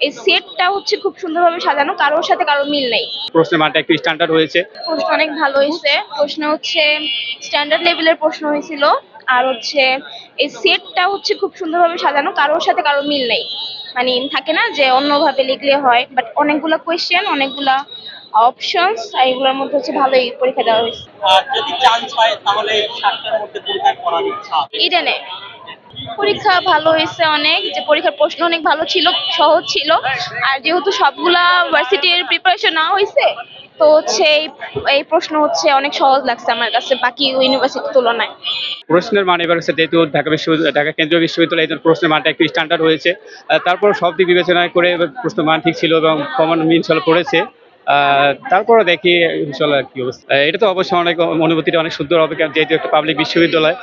এই সেটটা হচ্ছে খুব সুন্দরভাবে সাজানো কারোর সাথে কারোর মিল নেই। প্রশ্নের মানটা একটু স্ট্যান্ডার্ড হয়েছে। প্রশ্ন অনেক ভালো হয়েছে। প্রশ্ন হচ্ছে স্ট্যান্ডার্ড লেভেলের প্রশ্ন হয়েছিল। আর হচ্ছে এই সেটটা হচ্ছে খুব সুন্দরভাবে সাজানো কারোর সাথে কারোর মিল নেই। মানে থাকে না যে অন্যভাবে লিখলে হয় বাট অনেকগুলা কোয়েশ্চেন অনেকগুলা অপশনস এগুলোর মধ্যে হচ্ছে ভালোই পরীক্ষা দেওয়া হয়েছে। আর যদি চান্স হয় তাহলে সাতটার মধ্যে কোনটা করার ইচ্ছা ইডেনে। পরীক্ষা ভালো হয়েছে অনেক, যে পরীক্ষার প্রশ্ন অনেক ভালো ছিল, সহজ ছিল। আর যেহেতু সবগুলা ভার্সিটির প্রিপারেশন নেওয়া হয়েছে, তো হচ্ছে এই- প্রশ্ন হচ্ছে অনেক সহজ লাগছে আমার কাছে বাকি ইউনিভার্সিটির তুলনায়। প্রশ্নের মান এবার হচ্ছে যেহেতু ঢাকা বিশ্ববিদ্যালয়, ঢাকা কেন্দ্রীয় বিশ্ববিদ্যালয় এই প্রশ্নের মানটা একটু স্ট্যান্ডার্ড হয়েছে। তারপর সব দিক বিবেচনা করে প্রশ্ন মান ঠিক ছিল এবং কমন ইনশাল্লাহ পড়েছে। তারপরে দেখি ইনশাল্লাহ কি অবস্থা। এটা তো অবশ্যই অনেক অনুভূতিটা অনেক সুন্দর হবে, কারণ যেহেতু একটা পাবলিক বিশ্ববিদ্যালয়।